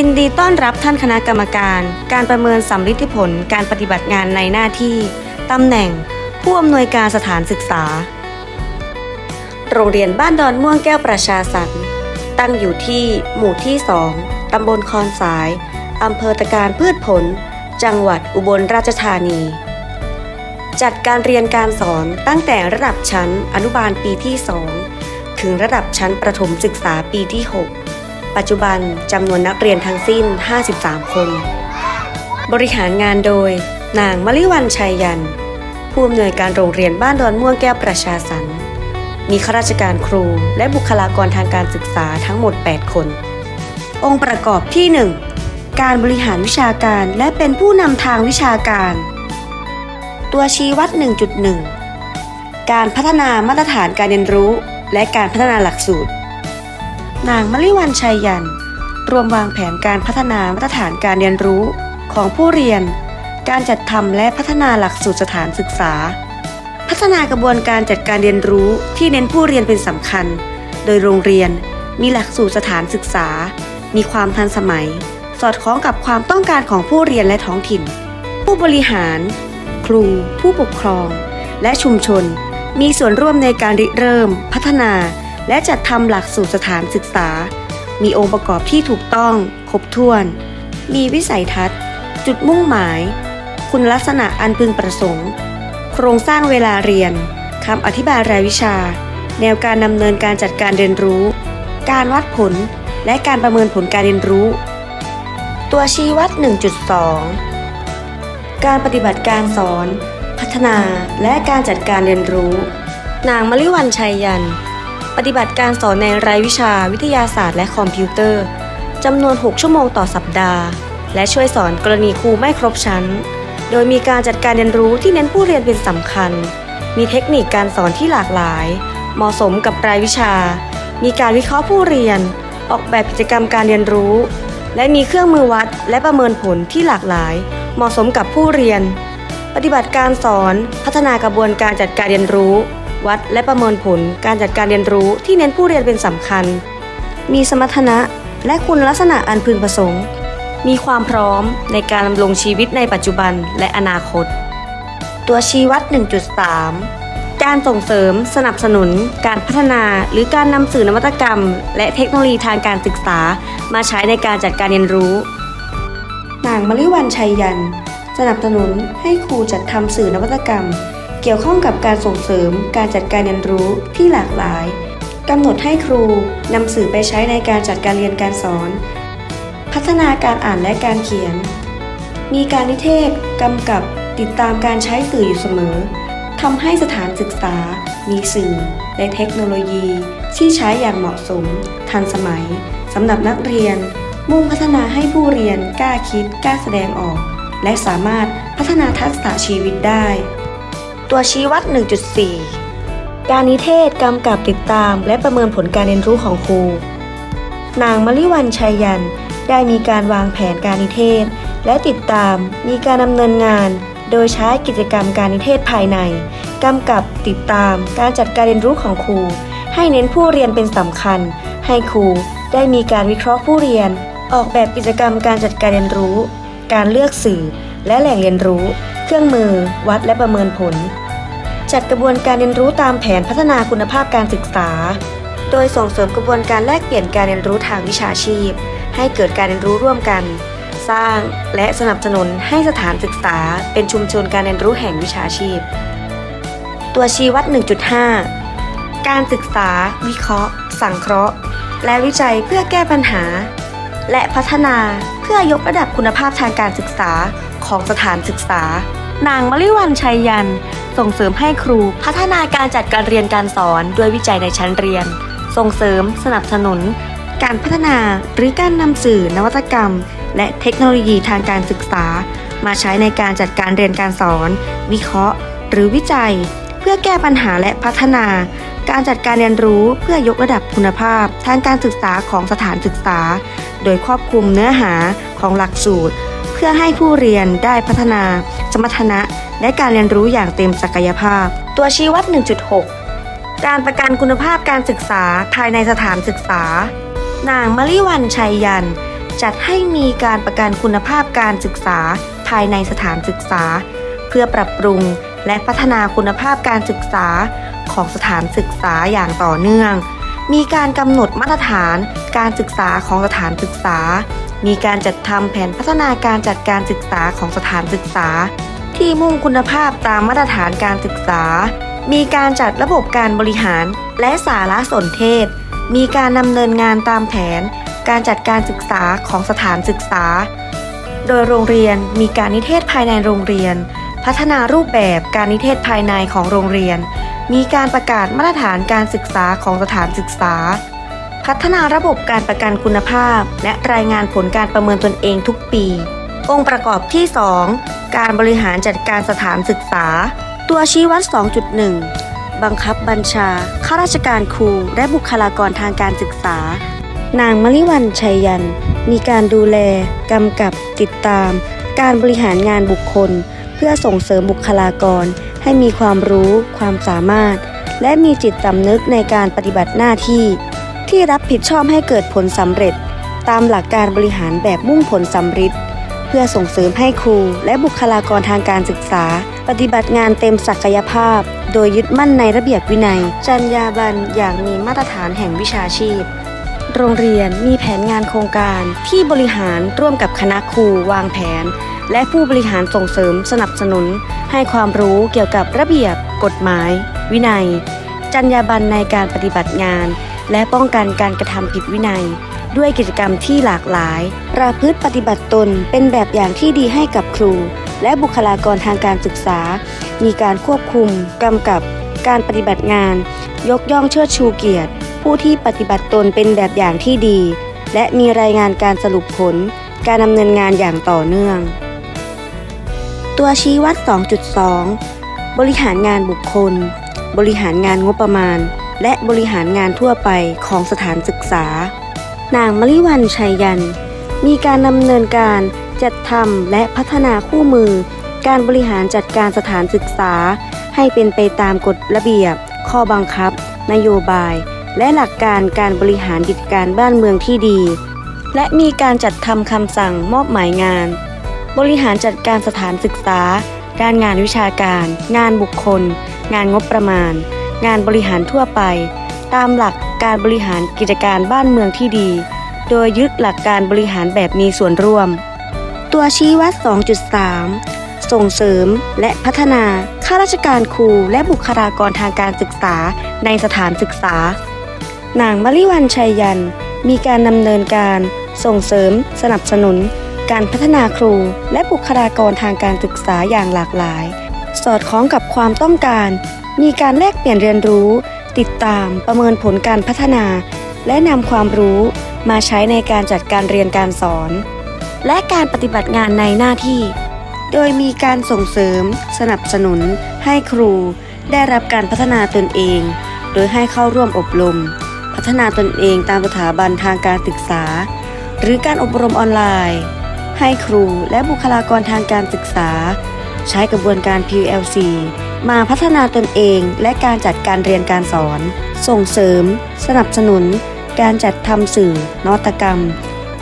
ยินดีต้อนรับท่านคณะกรรมการ การประเมินสำลิผลการปฏิบัติงานในหน้าที่ ตำแหน่ง ผู้อำนวยการสถานศึกษา โรงเรียนบ้านดอนม่วงแก้วประชาสรรค์ตั้งอยู่ที่หมู่ที่ 2 ตำบลคอนสาย อำเภอตะการพืชผล จังหวัดอุบลราชธานี จัดการเรียนการสอนตั้งแต่ระดับชั้นอนุบาลปีที่ 2 ถึงระดับชั้นประถมศึกษาปีที่ 6 ปัจจุบันจำนวนนักเรียนทั้งสิ้น 53 คน บริหารงานโดย นางมลิวันชัยยัน ผู้อำนวยการโรงเรียนบ้านดอนม่วงแก้วประชาสรรค์มีข้าราชการครูและบุคลากรทางการศึกษาทั้งหมด 8 คน องค์ประกอบที่ 1 การบริหารวิชาการและเป็นผู้นำทางวิชาการ ตัวชี้วัด 1.1 การพัฒนามาตรฐานการเรียนรู้ และการพัฒนาหลักสูตร นางมลิวันชัยยัน รวมวางแผนการพัฒนามาตรฐานการเรียนรู้ของผู้เรียน การจัดทำและพัฒนาหลักสูตรสถานศึกษา พัฒนากระบวนการจัดการเรียนรู้ที่เน้นผู้เรียนเป็นสำคัญ โดยโรงเรียนมีหลักสูตรสถานศึกษา มีความทันสมัย สอดคล้องกับความต้องการของผู้เรียนและท้องถิ่น ผู้บริหาร ครู ผู้ปกครอง และชุมชน มีส่วนร่วมในการริเริ่ม พัฒนา และจัดทำหลักสูตรสถานศึกษา มีองค์ประกอบที่ถูกต้อง ครบถ้วน มีวิสัยทัศน์ จุดมุ่งหมาย คุณลักษณะอันพึงประสงค์ โครงสร้างเวลาเรียนคำอธิบายรายวิชา แนวการดำเนินการจัดการเรียนรู้ การวัดผล และการประเมินผลการเรียนรู้ ตัวชี้วัด 1.2 การปฏิบัติการสอน พัฒนาและการจัดการเรียนรู้ นางมลิวันชัยยัน ปฏิบัติการสอนในรายวิชาวิทยาศาสตร์และคอมพิวเตอร์จำนวน 6 ชั่วโมงต่อสัปดาห์ และช่วยสอนกรณีครูไม่ครบชั้น โดยมีการจัดการเรียนรู้ที่เน้นผู้เรียนเป็นสำคัญ มีเทคนิคการสอนที่หลากหลาย เหมาะสมกับรายวิชา มีการวิเคราะห์ผู้เรียน ออกแบบกิจกรรมการเรียนรู้ และมีเครื่องมือวัดและประเมินผลที่หลากหลาย เหมาะสมกับผู้เรียน ปฏิบัติการสอน พัฒนากระบวนการจัดการเรียนรู้ วัดและประเมินผลการจัดการเรียนรู้ที่เน้นผู้เรียนเป็นสำคัญ มีสมรรถนะและคุณลักษณะอันพึงประสงค์ มีความพร้อมในการดำรงชีวิตในปัจจุบันและอนาคต ตัวชี้วัด 1.3การส่งเสริมสนับสนุน การพัฒนา หรือการนำสื่อนวัตกรรม และเทคโนโลยีทางการศึกษา มาใช้ในการจัดการเรียนรู้ นางมลิวันชัยยัน สนับสนุนให้ครูจัดทำสื่อนวัตกรรม เกี่ยวข้องกับการส่งเสริมการจัดการเรียนรู้ที่หลากหลายกำหนดให้ครูนำสื่อไปใช้ในการจัดการเรียนการสอน พัฒนาการอ่านและการเขียน มีการนิเทศกำกับติดตามการใช้สื่ออยู่เสมอทำให้สถานศึกษา มีสื่อ และเทคโนโลยีที่ใช้อย่างเหมาะสม ทันสมัยสำหรับนักเรียน มุ่งพัฒนาให้ผู้เรียนกล้าคิดกล้าแสดงออก และสามารถพัฒนาทักษะชีวิตได้ ตัวชี้วัด 1.4 การนิเทศกำกับติดตาม และประเมินผลการเรียนรู้ของครู นางมลิวันชัยยัน ได้มีการวางแผนการนิเทศ และติดตาม มีการดำเนินงาน โดยใช้กิจกรรมการนิเทศภายในกำกับติดตาม การจัดการเรียนรู้ของครู ให้เน้นผู้เรียนเป็นสำคัญ ให้ครูได้มีการวิเคราะห์ผู้เรียน ออกแบบกิจกรรมการจัดการเรียนรู้ การเลือกสื่อ และแหล่งเรียนรู้ เครื่องมือ วัดและประเมินผล จัดกระบวนการเรียนรู้ตามแผนพัฒนาคุณภาพการศึกษา โดยส่งเสริมกระบวนการแลกเปลี่ยนการเรียนรู้ทางวิชาชีพ ให้เกิดการเรียนรู้ร่วมกัน สร้างและสนับสนุนให้สถานศึกษา เป็นชุมชนการเรียนรู้แห่งวิชาชีพ ตัวชี้วัด 1.5 การศึกษา วิเคราะห์ สังเคราะห์ และวิจัยเพื่อแก้ปัญหา และพัฒนาเพื่อยกระดับคุณภาพทางการศึกษา ของสถานศึกษา นางมลิวันชัยยัน ส่งเสริมให้ครูพัฒนาการจัดการเรียนการสอนด้วยวิจัยในชั้นเรียน ส่งเสริมสนับสนุน การพัฒนาหรือการนำสื่อนวัตกรรม และเทคโนโลยีทางการศึกษา มาใช้ในการจัดการเรียนการสอน วิเคราะห์ หรือวิจัย เพื่อแก้ปัญหาและพัฒนา การจัดการเรียนรู้เพื่อยกระดับคุณภาพ ทางการศึกษาของสถานศึกษา โดยครอบคลุมเนื้อหาของหลักสูตร พื่อให้ผู้เรียนได้พัฒนา สมรรถนะ และการเรียนรู้อย่างเต็มศักยภาพ ตัวชี้วัด 1.6 การประกันคุณภาพการศึกษาภายในสถานศึกษา นางมลิวันชัยยัน จัดให้มีการประกันคุณภาพการศึกษาภายในสถานศึกษา เพื่อปรับปรุงและพัฒนาคุณภาพการศึกษาของสถานศึกษาอย่างต่อเนื่อง มีการกำหนดมาตรฐานการศึกษาของสถานศึกษา มีการจัดทำแผนพัฒนาการจัดการศึกษาของสถานศึกษา ที่มุ่งคุณภาพตามมาตรฐานการศึกษา มีการจัดระบบการบริหารและสารสนเทศ มีการดำเนินงานตามแผน การจัดการศึกษาของสถานศึกษา โดยโรงเรียนมีการนิเทศภายในโรงเรียน พัฒนารูปแบบการนิเทศภายในของโรงเรียน มีการประกาศมาตรฐานการศึกษาของสถานศึกษา พัฒนาระบบการประกันคุณภาพ และรายงานผลการประเมินตนเองทุกปี องค์ประกอบที่ 2 การบริหารจัดการสถานศึกษา ตัวชี้วัด 2.1 บังคับบัญชา ข้าราชการครู และบุคลากรทางการศึกษา นางมลิวันชัยยัน มีการดูแล กำกับ ติดตาม การบริหารงานบุคคล เพื่อส่งเสริมบุคลากร ให้มีความรู้ ความสามารถ และมีจิตสำนึกในการปฏิบัติหน้าที่ ที่รับผิดชอบให้เกิดผลสำเร็จ ตามหลักการบริหารแบบมุ่งผลสำฤทธิ์เพื่อส่งเสริมให้ครูและบุคลากรทางการศึกษา ปฏิบัติงานเต็มศักยภาพ โดยยึดมั่นในระเบียบวินัย จรรยาบรรณอย่างมีมาตรฐานแห่งวิชาชีพ โรงเรียนมีแผนงานโครงการที่บริหารร่วมกับคณะครูวางแผน และผู้บริหารส่งเสริมสนับสนุน ให้ความรู้เกี่ยวกับระเบียบ กฎหมาย วินัย จรรยาบรรณในการปฏิบัติงาน และป้องกันการกระทำผิดวินัย ด้วยกิจกรรมที่หลากหลาย ประพฤติปฏิบัติตนเป็นแบบอย่างที่ดีให้กับครู และบุคลากรทางการศึกษา มีการควบคุมกำกับการปฏิบัติงาน ยกย่องเชิดชูเกียรติ ผู้ที่ปฏิบัติตนเป็นแบบอย่างที่ดี และมีรายงานการสรุปผล การดำเนินงานอย่างต่อเนื่อง ตัวชี้วัด 2.2 บริหารงานบุคคล บริหารงานงบประมาณ และบริหารงานทั่วไปของสถานศึกษา นางมลิวันชัยยัน มีการดำเนินการจัดทำและพัฒนาคู่มือ การบริหารจัดการสถานศึกษา ให้เป็นไปตามกฎระเบียบ ข้อบังคับ นโยบาย และหลักการการบริหารกิจการบ้านเมืองที่ดี และมีการจัดทำคำสั่งมอบหมายงาน บริหารจัดการสถานศึกษา ด้านงานวิชาการ งานบุคคล งานงบประมาณ งานบริหารทั่วไป ตามหลักการบริหารกิจการบ้านเมืองที่ดี โดยยึดหลักการบริหารแบบมีส่วนร่วม ตัวชี้วัด 2.3 ส่งเสริมและพัฒนาข้าราชการครูและบุคลากรทางการศึกษาในสถานศึกษา นางมลิวันชัยยัน มีการดำเนินการส่งเสริม สนับสนุน การพัฒนาครูและบุคลากรทางการศึกษาอย่างหลากหลาย สอดคล้องกับความต้องการ มีการแลกเปลี่ยนเรียนรู้ ติดตามประเมินผลการพัฒนา และนำความรู้มาใช้ในการจัดการเรียนการสอน และการปฏิบัติงานในหน้าที่ โดยมีการส่งเสริม สนับสนุน ให้ครู ได้รับการพัฒนาตนเอง โดยให้เข้าร่วมอบรม พัฒนาตนเองตามสถาบันทางการศึกษา หรือการอบรมออนไลน์ ให้ครูและบุคลากรทางการศึกษา ใช้กระบวนการ PLC มาพัฒนาตนเองและการจัดการเรียนการสอน ส่งเสริม สนับสนุน การจัดทำสื่อนวัตกรรม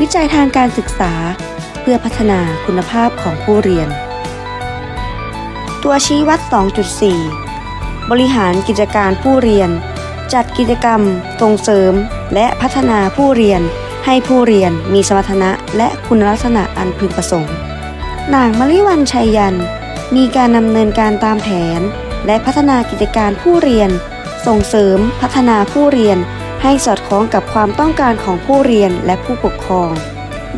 วิจัยทางการศึกษา เพื่อพัฒนาคุณภาพของผู้เรียน ตัวชี้วัด 2.4 บริหารกิจการผู้เรียน จัดกิจกรรม ส่งเสริม และพัฒนาผู้เรียน ให้ผู้เรียนมีสมรรถนะและคุณลักษณะอันพึงประสงค์นางมลิวันชัยยัน มีการดำเนินการตามแผน และพัฒนากิจการผู้เรียน ส่งเสริมพัฒนาผู้เรียน ให้สอดคล้องกับความต้องการของผู้เรียนและผู้ปกครอง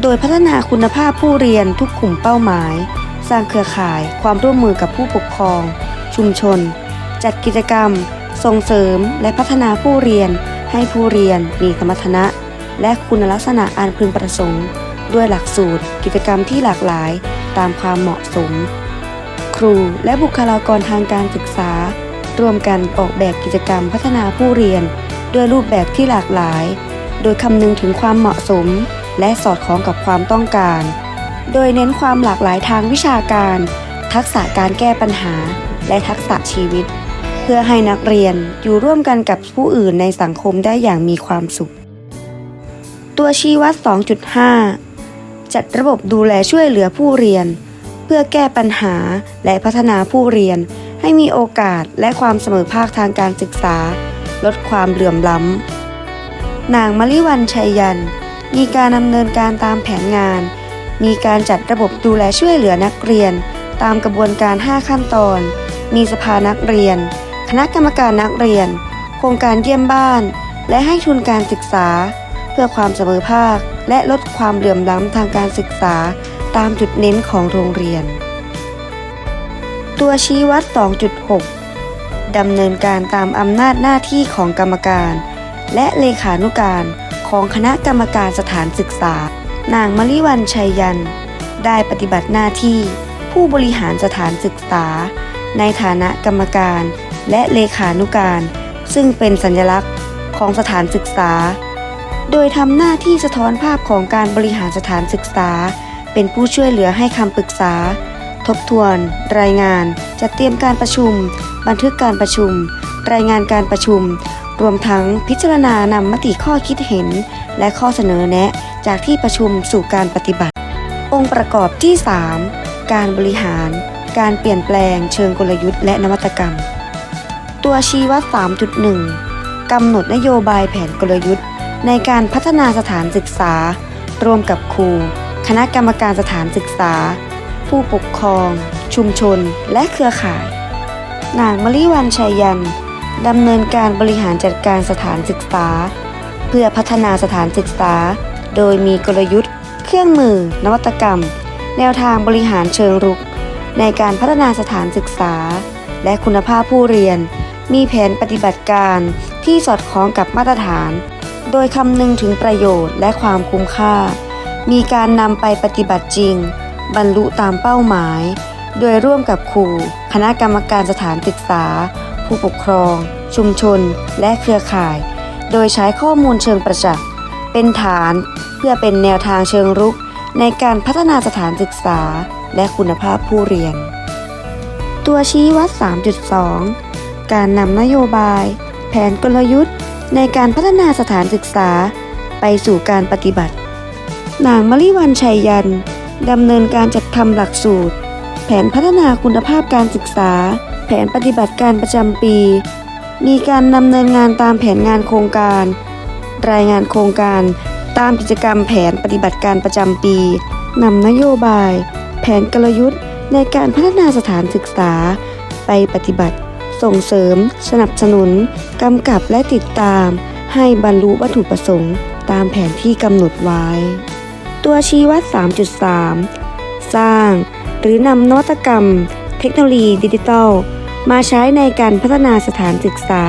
โดยพัฒนาคุณภาพผู้เรียนทุกกลุ่มเป้าหมาย สร้างเครือข่ายความร่วมมือกับผู้ปกครอง ชุมชน จัดกิจกรรม ส่งเสริมและพัฒนาผู้เรียน ให้ผู้เรียนมีสมรรถนะ และคุณลักษณะอันพึงประสงค์ ด้วยหลักสูตร กิจกรรมที่หลากหลายตามความเหมาะสม ครูและบุคลากรทางการศึกษา ร่วมกันออกแบบกิจกรรมพัฒนาผู้เรียน ด้วยรูปแบบที่หลากหลาย โดยคำนึงถึงความเหมาะสม และสอดคล้องกับความต้องการ โดยเน้นความหลากหลายทางวิชาการ ทักษะการแก้ปัญหา และทักษะชีวิต เพื่อให้นักเรียนอยู่ร่วมกันกับผู้อื่นในสังคมได้อย่างมีความสุข ตัวชี้วัด 2.5 จัดระบบดูแลช่วยเหลือผู้เรียน เพื่อแก้ปัญหาและพัฒนาผู้เรียน ให้มีโอกาสและความเสมอภาคทางการศึกษา ลดความเหลื่อมล้ำ นางมลิวันชัยยัน มีการดำเนินการตามแผนงาน มีการจัดระบบดูแลช่วยเหลือนักเรียน ตามกระบวนการ 5 ขั้นตอน มีสภานักเรียน คณะกรรมการนักเรียน โครงการเยี่ยมบ้าน และให้ทุนการศึกษา เพื่อความเสมอภาคและลดความเหลื่อมล้ำทางการศึกษา ตามจุดเน้นของโรงเรียน ตัวชี้วัด 2.6 ดำเนินการตามอำนาจหน้าที่ของกรรมการ และเลขานุการของคณะกรรมการสถานศึกษา นางมลิวันชัยยัน ได้ปฏิบัติหน้าที่ผู้บริหารสถานศึกษา ในฐานะกรรมการและเลขานุการ ซึ่งเป็นสัญลักษณ์ของสถานศึกษา โดยทำหน้าที่สะท้อนภาพของการบริหารสถานศึกษา เป็นผู้ช่วยเหลือให้คำปรึกษา ทบทวน รายงาน จัดเตรียมการประชุม บันทึกการประชุม รายงานการประชุม รวมทั้งพิจารณานำมติข้อคิดเห็น และข้อเสนอแนะ จากที่ประชุมสู่การปฏิบัติ องค์ประกอบที่ 3 การบริหาร การเปลี่ยนแปลงเชิงกลยุทธ์และนวัตกรรม ตัวชี้วัด 3.1 กำหนดนโยบายแผนกลยุทธ์ ในการพัฒนาสถานศึกษา ร่วมกับครู คณะกรรมการสถานศึกษา ผู้ปกครอง ชุมชน และเครือข่าย นางมลิวันชัยยันดำเนินการบริหารจัดการสถานศึกษา เพื่อพัฒนาสถานศึกษา โดยมีกลยุทธ์ เครื่องมือ นวัตกรรม แนวทางบริหารเชิงรุก ในการพัฒนาสถานศึกษา และคุณภาพผู้เรียน มีแผนปฏิบัติการที่สอดคล้องกับมาตรฐาน โดยคำนึงถึงประโยชน์และความคุ้มค่า มีการนำไปปฏิบัติจริง บรรลุตามเป้าหมาย โดยร่วมกับครู คณะกรรมการสถานศึกษา ผู้ปกครอง ชุมชน และเครือข่าย โดยใช้ข้อมูลเชิงประจักษ์ เป็นฐานเพื่อเป็นแนวทางเชิงรุก ในการพัฒนาสถานศึกษา และคุณภาพผู้เรียน ตัวชี้วัด 3.2 การนำนโยบาย แผนกลยุทธ์ ในการพัฒนาสถานศึกษา ไปสู่การปฏิบัติ นางมลิวันชัยยัน ดำเนินการจัดทำหลักสูตร แผนพัฒนาคุณภาพการศึกษา แผนปฏิบัติการประจำปี มีการดำเนินงานตามแผนงานโครงการ รายงานโครงการตามกิจกรรมแผนปฏิบัติการประจำปีนำนโยบาย แผนกลยุทธ์ในการพัฒนาสถานศึกษา ไปปฏิบัติ ส่งเสริม สนับสนุน กำกับและติดตาม ให้บรรลุวัตถุประสงค์ ตามแผนที่กำหนดไว้ ตัวชี้วัด 3.3 สร้าง หรือนำนวัตกรรม เทคโนโลยีดิจิทัล มาใช้ในการพัฒนาสถานศึกษา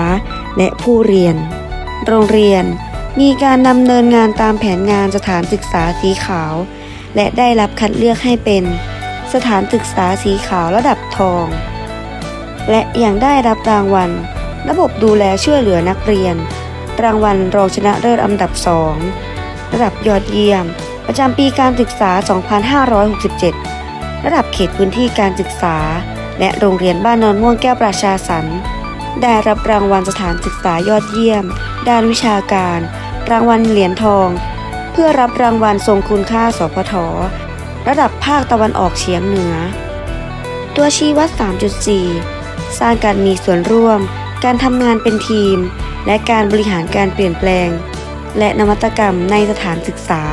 และผู้เรียน โรงเรียนมีการดำเนินงานตามแผนงานสถานศึกษาสีขาว และได้รับคัดเลือกให้เป็น สถานศึกษาสีขาวระดับทอง และยังได้รับรางวัล ระบบดูแลช่วยเหลือนักเรียน รางวัลรองชนะเลิศอันดับ2ระดับยอดเยี่ยม ประจำปีการศึกษา 2567 ระดับเขตพื้นที่การศึกษา และโรงเรียนบ้านนอนม่วงแก้วประชาสรรได้รับรางวัลสถานศึกษายอดเยี่ยม ด้านวิชาการ รางวัลเหรียญทอง เพื่อรับรางวัลทรงคุณค่าสพท ระดับภาคตะวันออกเฉียงเหนือ ตัวชี้วัด 3.4 สร้างการมีส่วนร่วม การทำงานเป็นทีม และการบริหารการเปลี่ยนแปลง และนวัตกรรมในสถานศึกษา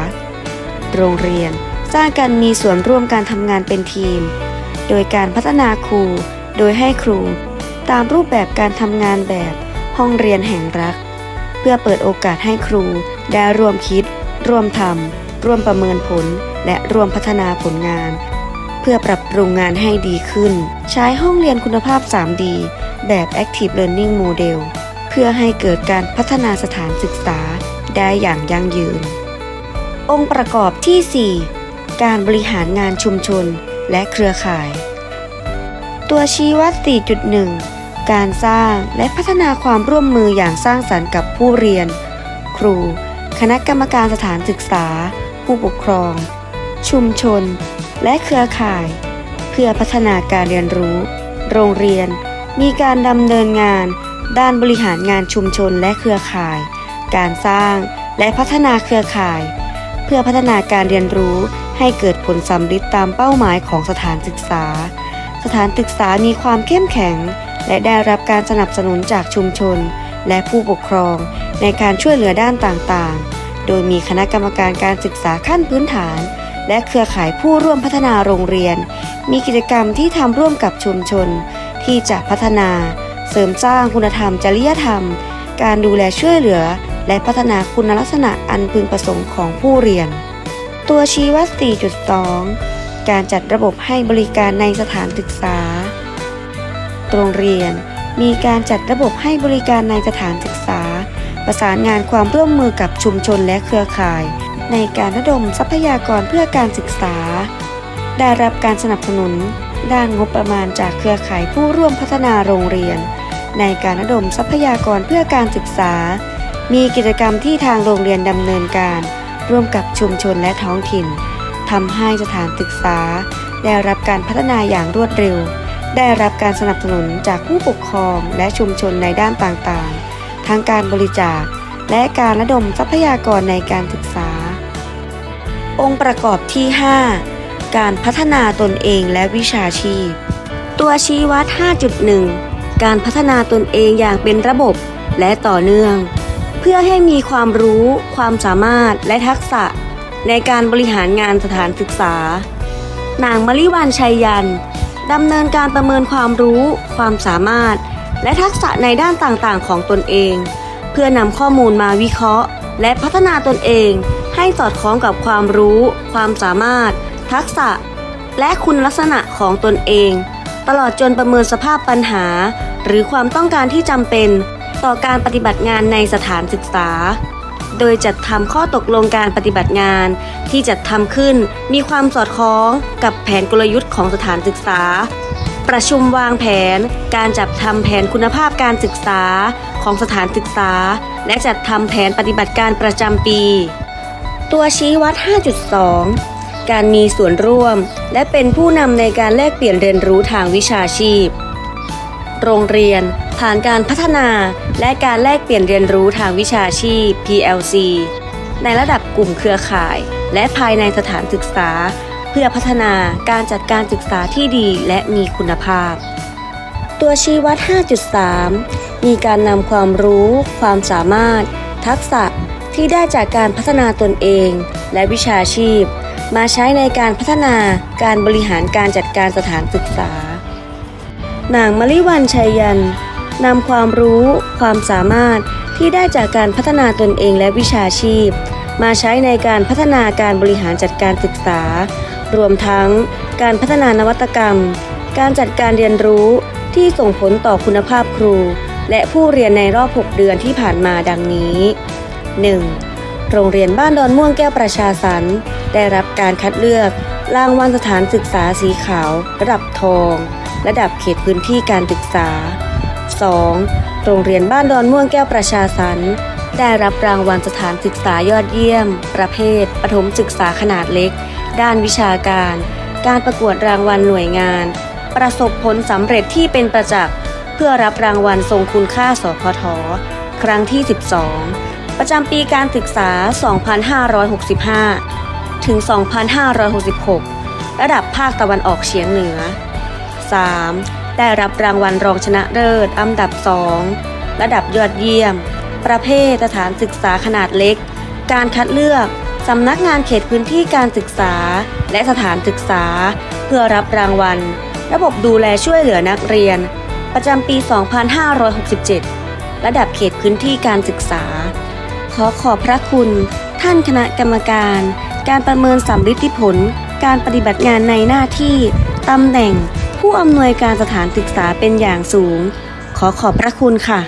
โรงเรียน สร้างการมีส่วนร่วมการทำงานเป็นทีม โดยการพัฒนาครู โดยให้ครู ตามรูปแบบการทำงานแบบห้องเรียนแห่งรัก เพื่อเปิดโอกาสให้ครู ได้ร่วมคิด ร่วมทำร่วมประเมินผล และร่วมพัฒนาผลงาน เพื่อปรับปรุงงานให้ดีขึ้น ใช้ห้องเรียนคุณภาพ 3D แบบ Active Learning Model เพื่อให้เกิดการพัฒนาสถานศึกษาได้อย่างยั่งยืน องค์ประกอบที่ 4 การบริหารงานชุมชนและเครือข่าย ตัวชี้วัด 4.1 การสร้างและพัฒนาความร่วมมืออย่างสร้างสรรค์กับผู้เรียน ครู คณะกรรมการสถานศึกษา ผู้ปกครอง ชุมชน และเครือข่าย เพื่อพัฒนาการเรียนรู้ โรงเรียน มีการดำเนินงาน ด้านบริหารงานชุมชนและเครือข่าย การสร้างและพัฒนาเครือข่าย เพื่อพัฒนาการเรียนรู้ให้เกิดผลสำลิดตามเป้าหมายของสถานศึกษา สถานศึกษามีความเข้มแข็ง และได้รับการสนับสนุนจากชุมชน และผู้ปกครอง ในการช่วยเหลือด้านต่างๆ โดยมีคณะกรรมการการศึกษาขั้นพื้นฐาน และเครือข่ายผู้ร่วมพัฒนาโรงเรียน มีกิจกรรมที่ทำร่วมกับชุมชน ที่จะพัฒนา เสริมสร้างคุณธรรมจริยธรรม การดูแลช่วยเหลือ และพัฒนาคุณลักษณะอันพึงประสงค์ของผู้เรียน ตัวชี้วัด 4.2 การจัดระบบให้บริการในสถานศึกษา โรงเรียนมีการจัดระบบให้บริการในสถานศึกษา ประสานงานความร่วมมือกับชุมชนและเครือข่าย ในการระดมทรัพยากรเพื่อการศึกษา ได้รับการสนับสนุน ด้านงบประมาณจากเครือข่ายผู้ร่วมพัฒนาโรงเรียน ในการระดมทรัพยากรเพื่อการศึกษา มีกิจกรรมที่ทางโรงเรียนดำเนินการ ร่วมกับชุมชนและท้องถิ่นทำให้สถานศึกษา ได้รับการพัฒนาอย่างรวดเร็ว ได้รับการสนับสนุนจากผู้ปกครองและชุมชนในด้านต่างๆ ทั้งการบริจาค และการระดมทรัพยากรในการศึกษา องค์ประกอบที่ 5 การพัฒนาตนเองและวิชาชีพ ตัวชี้วัด 5.1 การพัฒนาตนเองอย่างเป็นระบบและต่อเนื่อง เพื่อให้มีความรู้ ความสามารถและทักษะในการบริหารงานสถานศึกษา นางมริวันชัยยันดำเนินการประเมินความรู้ ความสามารถ และทักษะในด้านต่างๆ ของตนเอง เพื่อนำข้อมูลมาวิเคราะห์ และพัฒนาตนเองให้สอดคล้องกับความรู้ ความสามารถ ทักษะ และคุณลักษณะของตนเอง ตลอดจนประเมินสภาพปัญหา หรือความต้องการที่จำเป็น ต่อการปฏิบัติงานในสถานศึกษา โดยจัดทำข้อตกลงการปฏิบัติงานที่จัดทำขึ้นมีความสอดคล้องกับแผนกลยุทธ์ของสถานศึกษา ประชุมวางแผน การจัดทำแผนคุณภาพการศึกษาของสถานศึกษา และจัดทำแผนปฏิบัติการประจำปี ตัวชี้วัด 5.2การมีส่วนร่วม และเป็นผู้นำในการแลกเปลี่ยนเรียนรู้ทางวิชาชีพ โรงเรียน ผ่านการพัฒนาและการแลกเปลี่ยนเรียนรู้ทางวิชาชีพ PLC ในระดับกลุ่มเครือข่าย และภายในสถานศึกษา เพื่อพัฒนาการจัดการศึกษาที่ดีและมีคุณภาพ ตัวชี้วัด 5.3 มีการนำความรู้ ความสามารถ ทักษะที่ได้จากการพัฒนาตนเอง และวิชาชีพ มาใช้ในการพัฒนาการบริหารการจัดการสถานศึกษานางมริวันชัยยัน นำความรู้ ความสามารถที่ได้จากการพัฒนาตนเองและวิชาชีพ มาใช้ในการพัฒนาการบริหารจัดการศึกษา รวมทั้งการพัฒนานวัตกรรม การจัดการเรียนรู้ที่ส่งผลต่อคุณภาพครู และผู้เรียนในรอบ 6 เดือนที่ผ่านมาดังนี้ 1. โรงเรียนบ้านดอนม่วงแก้วประชาสรรค์ได้รับการคัดเลือกรางวัลสถานศึกษาสีขาว ระดับทอง ระดับเขตพื้นที่การศึกษา 2. โรงเรียนบ้านดอนม่วงแก้วประชาสรรค์ได้รับรางวัลสถานศึกษายอดเยี่ยม ประเภท ปฐมศึกษาขนาดเล็ก ด้านวิชาการ การประกวดรางวัลหน่วยงาน ประสบผลสำเร็จที่เป็นประจักษ์เพื่อรับรางวัลทรงคุณค่าสพท ครั้งที่ 12 ประจำปีการศึกษา 2565 ถึง 2566 ระดับภาคตะวันออกเฉียงเหนือ 3. ได้รับรางวัลรองชนะเลิศอันดับ 2 ระดับยอดเยี่ยม ประเภทสถานศึกษาขนาดเล็ก การคัดเลือกสำนักงานเขตพื้นที่การศึกษา และสถานศึกษา เพื่อรับรางวัล ระบบดูแลช่วยเหลือนักเรียน ประจำปี 2567 ระดับเขตพื้นที่การศึกษา ขอขอบพระคุณ ท่านคณะกรรมการ การประเมินสัมฤทธิผล การปฏิบัติงานในหน้าที่ตำแหน่ง ผู้อำนวยการสถานศึกษาเป็นอย่างสูง ขอขอบพระคุณค่ะ